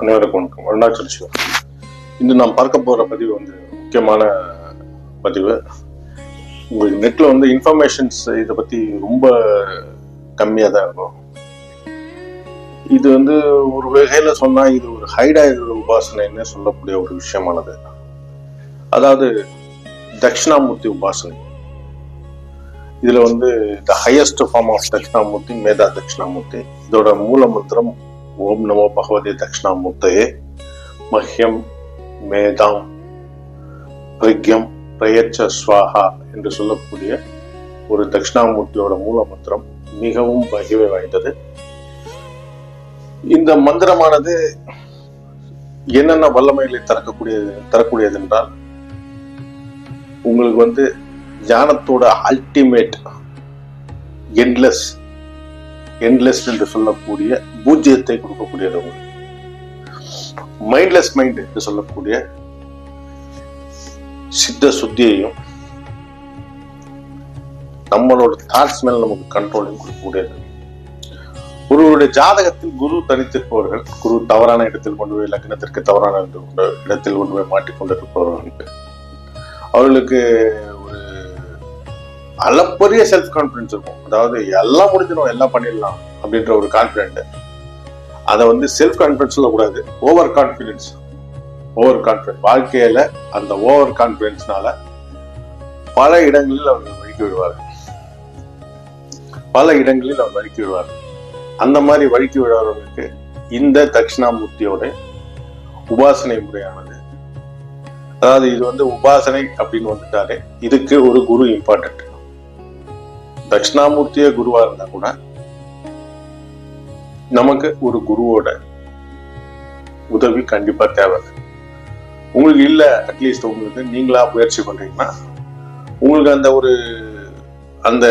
அனைவருக்கும் வணக்கம். அருணாச்சல் சிவா இன்று நாம் பார்க்க போகிற பதிவு வந்து முக்கியமான பதிவு. உங்களுக்கு நெட்டில் வந்து இன்ஃபர்மேஷன்ஸ் இதை பற்றி ரொம்ப கம்மியாக தான் இருக்கும். இது வந்து ஒரு வகையில் சொன்னால் இது ஒரு ஹைடாயுத உபாசனைன்னு சொல்லக்கூடிய ஒரு விஷயமானது. அதாவது தட்சிணாமூர்த்தி உபாசனை. இதில் வந்து the highest form of Dakshinamurthy Medha Dakshinamurthy. இதோட மூல மந்திரம் ஓம் நமோ பகவதி தட்சிணாமூர்த்தையே மஹ்யம் மேதாம் பிரக்யம் பிரயச்ச ஸ்வாஹா என்று சொல்லக்கூடிய ஒரு தட்சிணாமூர்த்தியோட மூல மந்திரம் மிகவும் மகிமை வாய்ந்தது. இந்த மந்திரமானது என்னென்ன வல்லமைகளை தரக்கூடியது தரக்கூடியது என்றால் உங்களுக்கு வந்து ஞானத்தோட அல்டிமேட் என்லெஸ் என்லெஸ் என்று சொல்லக்கூடிய பூஜ்ஜியத்தை கொடுக்கக்கூடியது உங்களுக்கு மைண்ட்லெஸ் மைண்ட் என்று சொல்லக்கூடிய சித்த சுத்தியையும் நம்மளோட தாட்ஸ் மேல நமக்கு கண்ட்ரோலையும் கொடுக்கக்கூடியது ஒருவருடைய ஜாதகத்தில் குரு தனித்திருப்பவர்கள் குரு தவறான இடத்தில் கொண்டு போய் லக்னத்திற்கு தவறான இடத்தில் கொண்டு போய் மாட்டிக்கொண்டிருப்பவர்கள் அவர்களுக்கு ஒரு அளப்பரிய செல்ஃப் கான்பிடன்ஸ் இருக்கும். அதாவது எல்லாம் முடிஞ்சிடும் எல்லாம் பண்ணிடலாம் அப்படின்ற ஒரு கான்பிடென்ட் அதை வந்து செல்ஃப் கான்பிடன்ஸ் சொல்லக்கூடாது ஓவர் கான்பிடன்ஸ் ஓவர் கான்பிடன்ஸ் வாழ்க்கையில அந்த ஓவர் கான்பிடன்ஸ்னால பல இடங்களில் அவர்கள் வழுக்கி விடுவார்கள். பல இடங்களில் அவர் வழுக்கி விடுவார்கள். அந்த மாதிரி வழுக்கி விடுறவர்களுக்கு இந்த தட்சிணாமூர்த்தியோட உபாசனை முறையானது. அதாவது இது வந்து உபாசனை அப்படின்னு வந்துட்டாலே இதுக்கு ஒரு குரு இம்பார்ட்டன்ட் தட்சிணாமூர்த்தியே குருவா இருந்தா கூட நமக்கு ஒரு குருவோட உதவி கண்டிப்பா தேவை. உங்களுக்கு இல்ல அட்லீஸ்ட் உங்களுக்கு நீங்களா முயற்சி பண்றீங்கன்னா உங்களுக்கு அந்த ஒரு அந்த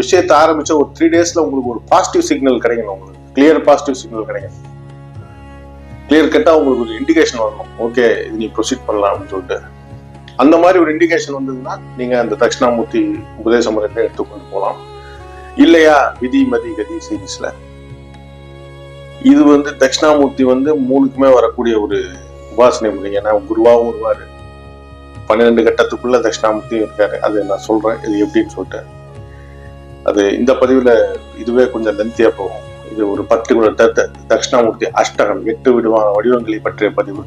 விஷயத்தை ஆரம்பிச்ச ஒரு த்ரீ டேஸ்ல உங்களுக்கு ஒரு பாசிட்டிவ் சிக்னல் கிடைக்கணும் உங்களுக்கு. கிளியர் பாசிட்டிவ் சிக்னல் கிடைக்கணும். கிளியர் கட்டா உங்களுக்கு ஒரு இண்டிகேஷன் வரணும். ஓகே இது நீ ப்ரொசீட் பண்ணலாம் அப்படின்னு சொல்லிட்டு. அந்த மாதிரி ஒரு இண்டிகேஷன் வந்ததுன்னா நீங்க அந்த தட்சிணாமூர்த்தி உபதேச முறையில எடுத்துக்கொண்டு போகலாம். இல்லையா விதி மதி கதி சீரீஸ்ல இது வந்து தட்சிணாமூர்த்தி வந்து மூணுக்குமே வரக்கூடிய ஒரு உபாசனை முறை ஏன்னா குருவாவும் வருவாரு. பன்னிரெண்டு கட்டத்துக்குள்ள தட்சிணாமூர்த்தி இருக்காரு. அது நான் சொல்றேன். இது எப்படின்னு சொல்லிட்டு. அது இந்த பதிவில் இதுவே கொஞ்சம் லென்த்தியா போகும். இது ஒரு பர்டிகுலர் தட்சிணாமூர்த்தி அஷ்டகம் எட்டு விதமான வடிவங்களை பற்றிய பதிவு.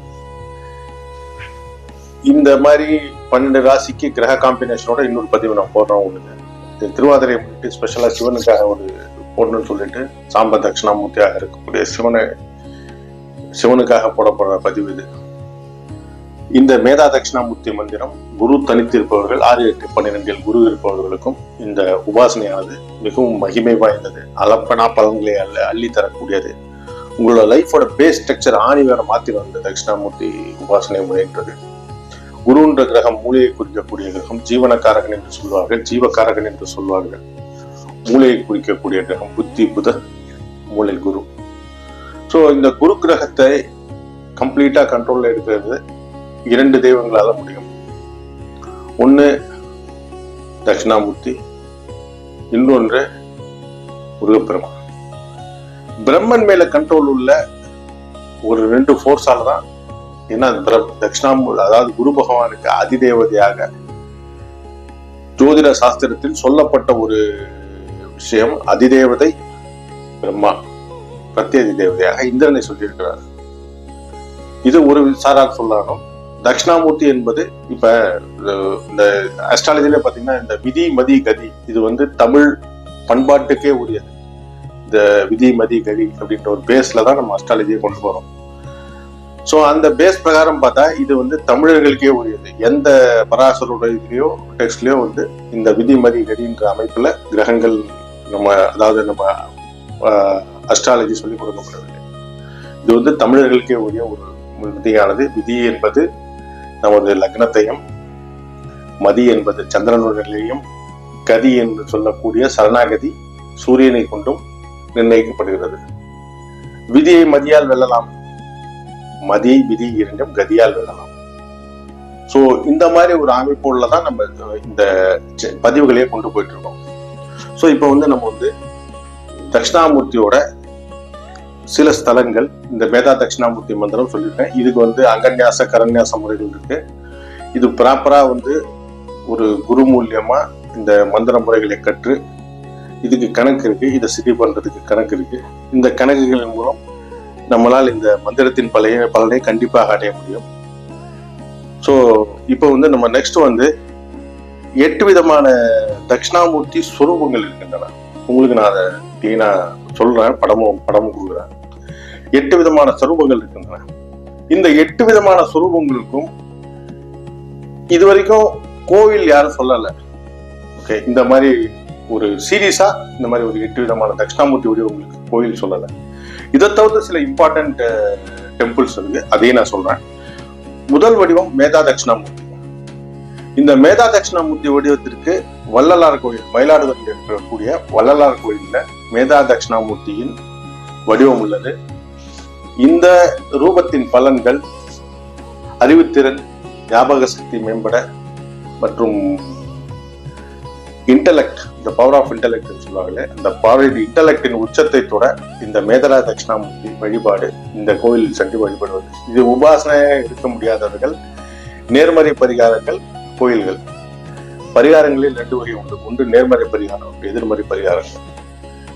இந்த மாதிரி பன்னெண்டு ராசிக்கு கிரக காம்பினேஷனோட இன்னொரு பதிவு நான் போடுறோம் உங்களுக்கு. திருவாதிரை முன்னிட்டு ஸ்பெஷலாக சிவனுக்காக ஒரு போடணும்னு சொல்லிட்டு சாம்ப தட்சிணாமூர்த்தியாக இருக்கக்கூடிய சிவனை சிவனுக்காக போடப்படுற பதிவு இது. இந்த மேதா தட்சிணாமூர்த்தி மந்திரம் குரு தனித்திருப்பவர்கள் ஆறு எட்டு பன்னிரெண்டில் குரு இருப்பவர்களுக்கும் இந்த உபாசனையானது மிகவும் மகிமை வாய்ந்தது. அளப்பனா பலன்களை அல்ல அள்ளி தரக்கூடியது. உங்களோட லைஃபோட பேஸ் ஸ்ட்ரக்சர் ஆணி வேற மாத்தி வந்த தட்சிணாமூர்த்தி உபாசனை முறைன்றது. குருன்ற கிரகம் மூலையை குறிக்கக்கூடிய கிரகம் ஜீவனக்காரகன் என்று சொல்வார்கள் ஜீவகாரகன் என்று சொல்வார்கள். மூளையை குறிக்கக்கூடிய கிரகம் புத்தி புத மூளை குரு. ஸோ இந்த குரு கிரகத்தை கம்ப்ளீட்டா கண்ட்ரோல்ல எடுக்கிறது இரண்டு தெய்வங்களால முடியும். ஒன்று தட்சிணாமூர்த்தி இன்னொன்று முருகப்பெருமான். பிரம்மன் மேல கண்ட்ரோல் உள்ள ஒரு ரெண்டு ஃபோர்ஸால தான் ஏன்னா தட்சிணாமூ அதாவது குரு பகவானுக்கு அதிதேவதையாக ஜோதிட சாஸ்திரத்தில் சொல்லப்பட்ட ஒரு விஷயம் அதிதேவதை பிரம்மா பிரத்யதி தேவதையாக இந்திரனை சொல்லியிருக்கிறார். இது ஒரு சாராக சொல்லணும் தட்சிணாமூர்த்தி என்பது இப்ப இந்த அஸ்ட்ராலஜில பாத்தீங்கன்னா இந்த விதி மதி கதி இது வந்து தமிழ் பண்பாட்டுக்கே உரியது. இந்த விதி மதி கதி அப்படின்ற ஒரு பேஸ்ல தான் நம்ம அஸ்ட்ராலஜியை கொண்டு போறோம் ஸோ அந்த பேஸ் பிரகாரம் பார்த்தா இது வந்து தமிழர்களுக்கே உரியது. எந்த பராசரோட இதுலயோ டெக்ஸ்ட்லயோ வந்து இந்த விதி மதி கதின்ற அமைப்புல கிரகங்கள் நம்ம அதாவது நம்ம அஸ்ட்ராலஜி சொல்லி கொடுக்கப்படவில்லை. இது வந்து தமிழர்களுக்கே உரிய ஒரு விதியானது. விதி என்பது நமது லக்னத்தையும் மதி என்பது சந்திரனுடையும் கதி என்று சொல்லக்கூடிய சரணாகதி சூரியனை கொண்டும் நிர்ணயிக்கப்படுகிறது. விதியை மதியால் வெல்லலாம். மதி விதி இரண்டும் கதியால் வெல்லலாம். ஸோ இந்த மாதிரி ஒரு அமைப்புள்ள தான் நம்ம இந்த பதிவுகளையே கொண்டு போயிட்டு இருக்கோம். ஸோ இப்போ வந்து நம்ம வந்து தட்சிணாமூர்த்தியோட சில ஸ்தலங்கள் இந்த மேதா தட்சிணாமூர்த்தி மந்திரம் சொல்லியிருக்கேன். இதுக்கு வந்து அங்கன்யாச கரன்யாச முறைகள் இருக்கு. இது ப்ராப்பராக வந்து ஒரு குரு மூலியமா இந்த மந்திர முறைகளை கற்று இதுக்கு கணக்கு இருக்கு. இதை சிதி பண்றதுக்கு கணக்கு இருக்கு. இந்த கணக்குகளின் மூலம் நம்மளால் இந்த மந்திரத்தின் பழைய பலனை கண்டிப்பாக அடைய முடியும். ஸோ இப்போ வந்து நம்ம நெக்ஸ்ட் வந்து எட்டு விதமான தட்சிணாமூர்த்தி ஸ்வரூபங்கள் இருக்கின்றன. உங்களுக்கு நான் அதை கிளீனா சொல்றேன் படமும் படமும் கொடுக்குறேன். எட்டு விதமான ஸ்வரூபங்கள் இருக்கின்றன. இந்த எட்டு விதமான ஸ்வரூபங்களுக்கும் இது வரைக்கும் கோவில் யாரும் சொல்லல. ஓகே இந்த மாதிரி ஒரு சீரியஸா இந்த மாதிரி ஒரு எட்டு விதமான தட்சிணாமூர்த்தி வடிவங்களுக்கு கோவில் சொல்லல. இதை தவிர்த்து சில இம்பார்ட்டன்ட் டெம்பிள்ஸ் eh, இருக்கு. அதையும் நான் சொல்றேன். முதல் வடிவம் மேதா தட்சிணாமூர்த்தி. இந்த மேதா தட்சிணாமூர்த்தி வடிவத்திற்கு வள்ளலார் கோயில் மயிலாடுதுறையில் இருக்கக்கூடிய வள்ளலார் கோயில்ல மேதா தட்சிணாமூர்த்தியின் வடிவம் உள்ளது. இந்த ரூபத்தின் பலன்கள் அறிவுத்திறன் ஞாபக சக்தி மேம்பட மற்றும் இன்டலெக்ட் இந்த பவர் ஆஃப் இன்டலெக்ட் சொல்லுவாங்களே அந்த பவர் இன்டலெக்டின் உச்சத்தை தொட இந்த மேதரா தட்சிணாமூர்த்தி வழிபாடு இந்த கோயிலில் சென்று வழிபடுவது. இது உபாசனையாக இருக்க முடியாதவர்கள் நேர்மறை பரிகாரங்கள் கோயில்கள். பரிகாரங்களில் ரெண்டு வகை உண்டு. ஒன்று நேர்மறை பரிகாரம் எதிர்மறை பரிகாரங்கள்.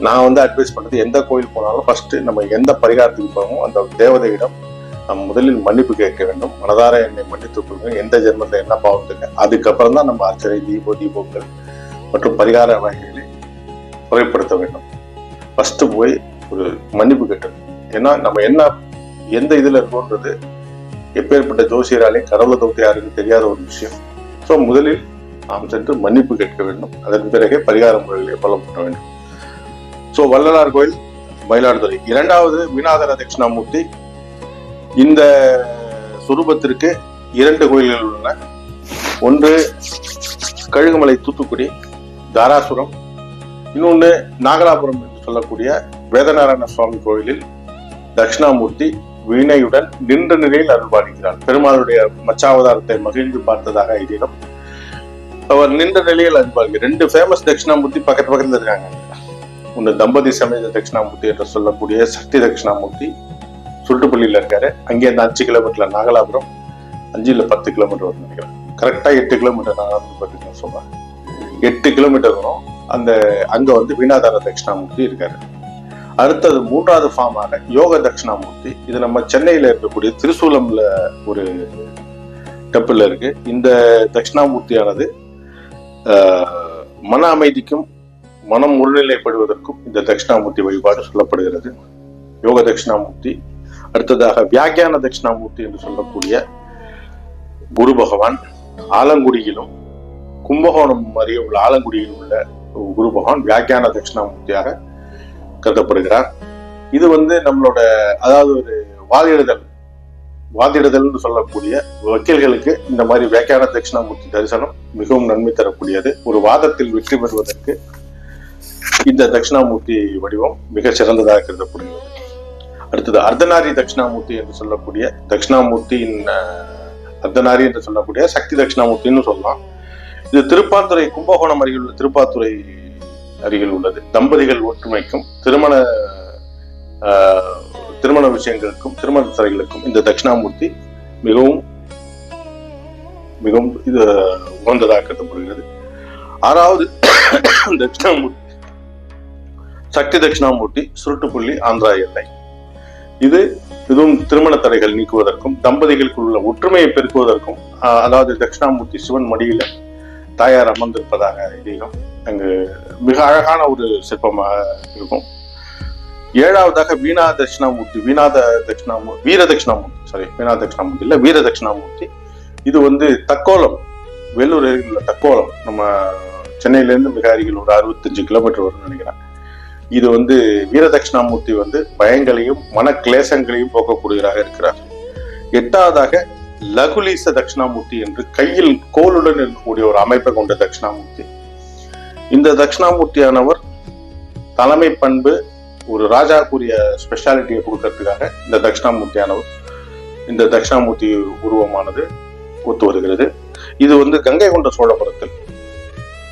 நான் வந்து அட்வைஸ் பண்ணது எந்த கோயில் போனாலும் ஃபர்ஸ்ட் நம்ம எந்த பரிகாரத்துக்கு போகிறோமோ அந்த தேவதையிடம் நம்ம முதலில் மன்னிப்பு கேட்க வேண்டும். மனதார என்னை மன்னித்துக் கொள்ளுங்க எந்த ஜென்மத்தில் என்ன பாவத்துக்கு அதுக்கப்புறம் தான் நம்ம அர்ச்சனை தீபோ தீபங்கள் மற்றும் பரிகார வகைகளை குறைப்படுத்த வேண்டும். ஃபர்ஸ்ட் போய் ஒரு மன்னிப்பு கேட்டது ஏன்னா நம்ம என்ன எந்த இதுல இருக்கோன்றது எப்பேற்பட்ட ஜோசியராலே கடவுளை தவிர்த்து யாருக்கும் தெரியாத ஒரு விஷயம். ஸோ முதலில் நாம் சென்று மன்னிப்பு கேட்க வேண்டும். அதன் பிறகே பரிகார முறைகளை ஃபாலோ பண்ண வேண்டும். ஸோ வள்ளலார் கோயில் மயிலாடுதுறை. இரண்டாவது விநாதர தட்சிணாமூர்த்தி இந்த சுரூபத்திற்கு இரண்டு கோயில்கள் உள்ளன. ஒன்று கழுகுமலை தூத்துக்குடி தாராசுரம். இன்னொன்று நாகலாபுரம் என்று சொல்லக்கூடிய வேதநாராயண சுவாமி கோயிலில் தட்சிணாமூர்த்தி வீணையுடன் நின்ற நிலையில் அருள்பாலிக்கிறார் பெருமாளுடைய மச்சாவதாரத்தை மகிழ்ந்து பார்த்ததாக ஐதீகம் அவர் நின்ற நிலையில் அருள்பாலிக்கிறார் ரெண்டு ஃபேமஸ் தட்சிணாமூர்த்தி பக்கத்து பக்கத்துல இருக்காங்க. ஒன்று தம்பதி சமேத தட்சிணாமூர்த்தி என்று சொல்லக்கூடிய சக்தி தட்சிணாமூர்த்தி சுருட்டுப்பள்ளியில இருக்காரு. அங்கே இருந்து அஞ்சு கிலோமீட்டர்ல நாகலாபுரம் அஞ்சு இல்லை பத்து கிலோமீட்டர் வரும் நினைக்கிறேன். கரெக்டா எட்டு கிலோமீட்டர் நாகலாபுரம் பத்து சொல்றேன். எட்டு கிலோமீட்டர் வரும். அந்த அங்க வந்து வீணாதார தட்சிணாமூர்த்தி இருக்காரு. அடுத்தது மூன்றாவது ஃபார்மாக யோக தட்சிணாமூர்த்தி. இது நம்ம சென்னையில் இருக்கக்கூடிய திருசூலம்ல ஒரு டெம்பிள் இருக்கு. இந்த தட்சிணாமூர்த்தியானது மன அமைதிக்கும் மனம் ஒருநிலைப்படுவதற்கும் இந்த தட்சிணாமூர்த்தி வழிபாடு சொல்லப்படுகிறது. யோக தட்சிணாமூர்த்தி. அடுத்ததாக வியாக்கியான தட்சிணாமூர்த்தி என்று சொல்லக்கூடிய குரு பகவான் ஆலங்குடியிலும் கும்பகோணம் அருகே உள்ள ஆலங்குடியில் உள்ள குரு பகவான் வியாக்கியான தட்சிணாமூர்த்தியாக கருதப்படுகிறார். இது வந்து நம்மளோட அதாவது ஒரு வாதிடுதல் வாதிடுதல்னு சொல்லக்கூடிய வக்கீல்களுக்கு இந்த மாதிரி வியாக்கியான தட்சிணாமூர்த்தி தரிசனம் மிகவும் நன்மை தரக்கூடியது. ஒரு வாதத்தில் வெற்றி பெறுவதற்கு இந்த தட்சிணாமூர்த்தி வடிவம் மிக சிறந்ததாக கருதப்படுகிறது. அடுத்தது அர்த்தநாரி தட்சிணாமூர்த்தி என்று சொல்லக்கூடிய தட்சிணாமூர்த்தியின் அர்த்தநாரி என்று சொல்லக்கூடிய சக்தி தட்சிணாமூர்த்தின்னு சொல்லலாம். இது திருப்பாத்துறை கும்பகோணம் அருகில் உள்ள திருப்பாத்துறை அருகில் உள்ளது. தம்பதிகள் ஒற்றுமைக்கும் திருமண திருமண விஷயங்களுக்கும் திருமண துறைகளுக்கும் இந்த தட்சிணாமூர்த்தி மிகவும் மிகவும் இது உகந்ததாக கருதப்படுகிறது ஆறாவது தட்சிணாமூர்த்தி. சக்தி தட்சிணாமூர்த்தி சுருட்டுப்புள்ளி ஆந்திரா எல்லை. இது இதுவும் திருமண தடைகள் நீக்குவதற்கும் தம்பதிகளுக்குள்ள உள்ள ஒற்றுமையை பெருக்குவதற்கும் அதாவது தட்சிணாமூர்த்தி சிவன் மடியில தாயார் அமர்ந்திருப்பதாக ஐதீகம் அங்கு மிக அழகான ஒரு சிற்பமாக இருக்கும். ஏழாவதாக வீணா தட்சிணாமூர்த்தி வீணாத தட்சிணாமூர்த்தி வீர தட்சிணாமூர்த்தி சாரி வீணா தட்சிணாமூர்த்தி இல்லை வீர தட்சிணாமூர்த்தி. இது வந்து தக்கோலம் வேலூர் அருகில் உள்ள தக்கோலம். நம்ம சென்னையிலேருந்து மிக அருகில் ஒரு அறுபத்தஞ்சு கிலோமீட்டர் வரும்னு நினைக்கிறேன். இது வந்து வீர தட்சிணாமூர்த்தி வந்து பயங்களையும் மன கிளேசங்களையும் போக்கக்கூடியவராக இருக்கிறார். எட்டாவதாக லகுலீச தட்சிணாமூர்த்தி என்று கையில் கோலுடன் இருக்கக்கூடிய ஒரு அமைப்பை கொண்ட தட்சிணாமூர்த்தி. இந்த தட்சிணாமூர்த்தியானவர் தலைமை பண்பு ஒரு ராஜாக்குரிய ஸ்பெஷாலிட்டியை கொடுக்கறதுக்காக இந்த தட்சிணாமூர்த்தியானவர் இந்த தட்சிணாமூர்த்தி உருவமானது ஒத்து வருகிறது. இது வந்து கங்கை கொண்ட சோழபுரத்தில்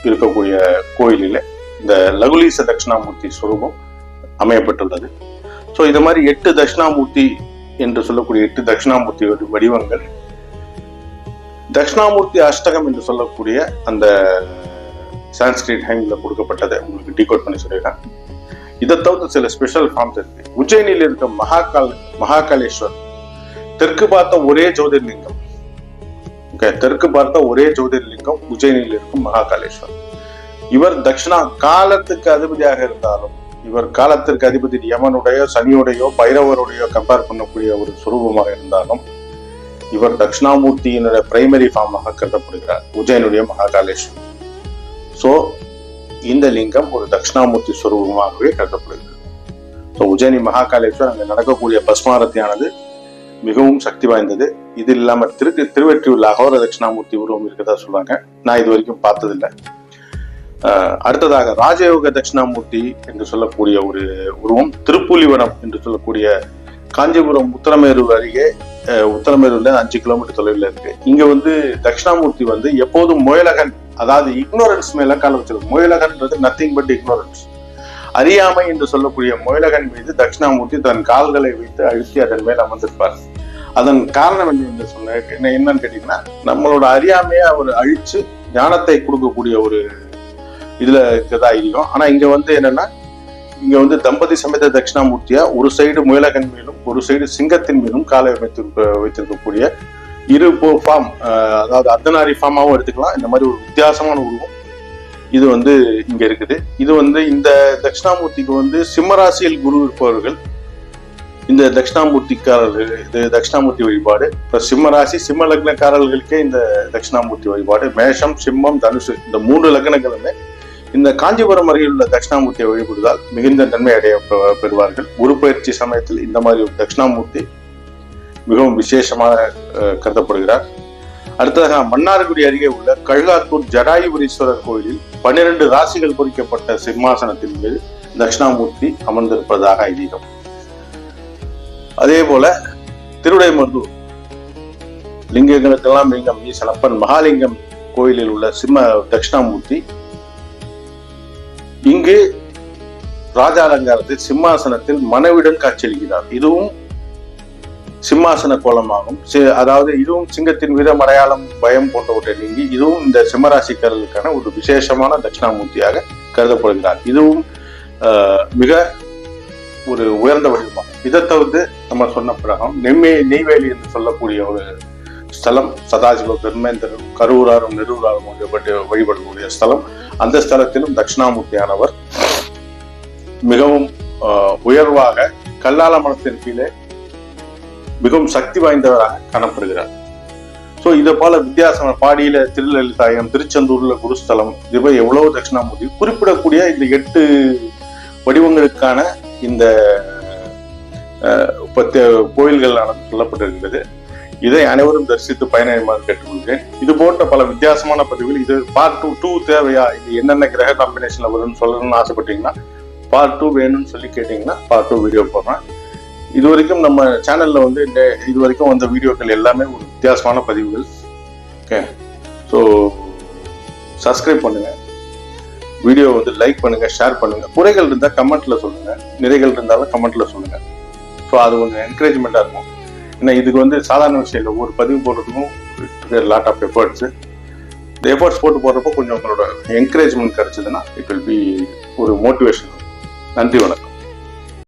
இருக்கக்கூடிய கோயிலில் இந்த லகுலீச தட்சிணாமூர்த்தி சுரூபம் அமையப்பட்டுள்ளது ஸோ இது மாதிரி எட்டு தட்சிணாமூர்த்தி என்று சொல்லக்கூடிய எட்டு தட்சிணாமூர்த்தி வடிவங்கள் தட்சிணாமூர்த்தி அஷ்டகம் என்று சொல்லக்கூடிய அந்த சான்ஸ்கிரிட் ஹேங்கில் கொடுக்கப்பட்டதை உங்களுக்கு டீகோட் பண்ணி சொல்லியிருக்கேன் இதை தவிர்த்து சில ஸ்பெஷல் ஃபார்ம்ஸ் இருக்கு. உஜ்ஜயினியில் இருக்க மகாகால் மகாகாலேஸ்வர் தெற்கு பார்த்த ஒரே ஜோதிர்லிங்கம். ஓகே தெற்கு பார்த்த ஒரே ஜோதிர்லிங்கம் உஜ்ஜயினியில் இருக்கும் மகாகாலேஸ்வர். இவர் தட்சிணா காலத்துக்கு அதிபதியாக இருந்தாலும் இவர் காலத்திற்கு அதிபதி யமனுடைய சனியுடையோ பைரவருடையோ கம்பேர் பண்ணக்கூடிய ஒரு சுரூபமாக இருந்தாலும் இவர் தட்சிணாமூர்த்தியினுடைய பிரைமரி ஃபார்மாக கருதப்படுகிறார். உஜ்ஜயனுடைய மகாகாலேஸ்வரர் ஸோ இந்த லிங்கம் ஒரு தட்சிணாமூர்த்தி சுரூபமாகவே கருதப்படுகிறது. ஸோ உஜ்ஜயினி மகாகாலேஸ்வர் அங்கே நடக்கக்கூடிய பஸ்மாரத்தியானது மிகவும் சக்தி வாய்ந்தது. இது இல்லாமல் திரு திருவெற்றியூர்ல அகோர தட்சிணாமூர்த்தி உருவம் இருக்கிறதா சொல்றாங்க நான் இது வரைக்கும் பார்த்ததில்லை. அடுத்ததாக ராஜயோக தட்சிணாமூர்த்தி என்று சொல்லக்கூடிய ஒரு உருவம் திருப்புலிவனம் என்று சொல்லக்கூடிய காஞ்சிபுரம் உத்தரமேரூர் அருகே உத்தரமேரூர்ல அஞ்சு கிலோமீட்டர் தொலைவில் இருக்கு. இங்க வந்து தட்சிணாமூர்த்தி வந்து எப்போதும் முயலகன் அதாவது இக்னோரன்ஸ் மேல கால வச்சிருக்கு முயலகன்றது நத்திங் பட் இக்னோரன்ஸ் அறியாமை என்று சொல்லக்கூடிய முயலகன் மீது தட்சிணாமூர்த்தி தன் கால்களை வைத்து அழுத்தி அதன் மேல் அமர்ந்திருப்பார். அதன் காரணம் என்ன என்று சொன்ன என்ன என்னன்னு கேட்டீங்கன்னா நம்மளோட அறியாமையை அவர் அழிச்சு ஞானத்தை கொடுக்கக்கூடிய ஒரு இதுல இருக்கதா இருக்கும் ஆனா இங்க வந்து என்னன்னா இங்க வந்து தம்பதி சமேத தட்சிணாமூர்த்தியா ஒரு சைடு முயலகன் மேலும் ஒரு சைடு சிங்கத்தின் மேலும் காலை வைத்திருக்க வைத்திருக்கக்கூடிய இரு ஃபார்ம் அதாவது அர்த்தநாரி ஃபார்மாகவும் எடுத்துக்கலாம். இந்த மாதிரி ஒரு வித்தியாசமான உருவம் இது வந்து இங்க இருக்குது. இது வந்து இந்த தட்சிணாமூர்த்திக்கு வந்து சிம்மராசியில் குரு இருப்பவர்கள். இந்த தட்சிணாமூர்த்திக்காரர்கள் இது தட்சிணாமூர்த்தி வழிபாடு. இப்போ சிம்மராசி சிம்ம லக்னக்காரர்களுக்கே இந்த தட்சிணாமூர்த்தி வழிபாடு. மேஷம் சிம்மம் தனுசு இந்த மூன்று லக்னங்களுமே இந்த காஞ்சிபுரம் அருகில் உள்ள தட்சிணாமூர்த்தியை வழிபடுவதால் மிகுந்த நன்மை அடைய பெ- பெறுவார்கள். குரு பயிற்சி சமயத்தில் இந்த மாதிரி ஒரு தட்சிணாமூர்த்தி மிகவும் விசேஷமாக கருதப்படுகிறார். அடுத்ததாக மன்னார்குடி அருகே உள்ள கழுகாத்தூர் ஜடாயுபுரீஸ்வரர் கோயிலில் பன்னிரண்டு ராசிகள் பொறிக்கப்பட்ட சிம்மாசனத்தின் மீது தட்சிணாமூர்த்தி அமர்ந்திருப்பதாக ஐதீகம். அதே போல திருவிடைமருதூர் லிங்கங்களுக்கெல்லாம் லிங்கம் ஈசனப்பன் மகாலிங்கம் கோயிலில் உள்ள சிம்ம தட்சிணாமூர்த்தி இங்கு ராஜாலங்காரத்தில் சிம்மாசனத்தில் மனைவிடன் காட்சியளிக்கிறார். இதுவும் சிம்மாசன கோலமாகும். அதாவது இதுவும் சிங்கத்தின் வீரம் அடையாளம் பயம் போன்றவற்றை நீங்கி இதுவும் இந்த சிம்மராசிக்காரர்களுக்கான ஒரு விசேஷமான தட்சிணாமூர்த்தியாக கருதப்படுகிறார். இதுவும் ஆஹ், மிக ஒரு உயர்ந்த வடிவமாகும் இதை தவிர்த்து நம்ம சொன்ன பிறகம் நெம்மே நெய்வேலி என்று சொல்லக்கூடிய ஒரு ஸ்தலம் சதாசிவ பெருமேந்தரும் கரூராரும் நெரூராரும் வழிபட்டு வழிபடக்கூடிய ஸ்தலம். அந்த ஸ்தலத்திலும் தட்சிணாமூர்த்தியானவர் மிகவும் ஆஹ், உயர்வாக கல்லாள மனத்தின் கீழே மிகவும் சக்தி வாய்ந்தவராக காணப்படுகிறார். ஸோ இதை போல வித்தியாசம் பாடியில திருலலிதாயம் திருச்செந்தூர்ல குருஸ்தலம் இது போய் எவ்வளவு தட்சிணாமூர்த்தி குறிப்பிடக்கூடிய இந்த எட்டு வடிவங்களுக்கான இந்த அஹ், பத்து கோயில்களானது சொல்லப்பட்டிருக்கிறது. இதை அனைவரும் தரிசித்து பயனடைமாறு கேட்டுக்கொள்கிறேன். இது போன்ற பல வித்தியாசமான பதிவுகள் இது பார்ட் டூ டூ தேவையா? இது என்னென்ன கிரக காம்பினேஷன்ல வரும்னு சொல்லணும்னு ஆசைப்பட்டீங்கன்னா பார்ட் டூ வேணும்னு சொல்லி கேட்டீங்கன்னா பார்ட் டூ வீடியோ போடுறேன். இது வரைக்கும் நம்ம சேனல்ல வந்து இந்த இது வரைக்கும் வந்த வீடியோக்கள் எல்லாமே ஒரு வித்தியாசமான பதிவுகள். ஓகே ஸோ சப்ஸ்கிரைப் பண்ணுங்க. வீடியோ வந்து லைக் பண்ணுங்க ஷேர் பண்ணுங்க. குறைகள் இருந்தால் கமெண்ட்ல சொல்லுங்க. நிறைகள் இருந்தாலும் கமெண்ட்ல சொல்லுங்க. ஸோ அது கொஞ்சம் என்கரேஜ்மெண்ட்டாக இருக்கும். ஏன்னா இதுக்கு வந்து சாதாரண விஷயம் இல்லை. ஒரு பதிவு போடுறதுக்கும் லாட் ஆஃப் எஃபர்ட்ஸ் இந்த எஃபர்ட்ஸ் போட்டு போடுறப்போ கொஞ்சம் உங்களோட என்கரேஜ்மெண்ட் கிடைச்சதுன்னா இட் வில் பி ஒரு மோட்டிவேஷன் நன்றி வணக்கம்.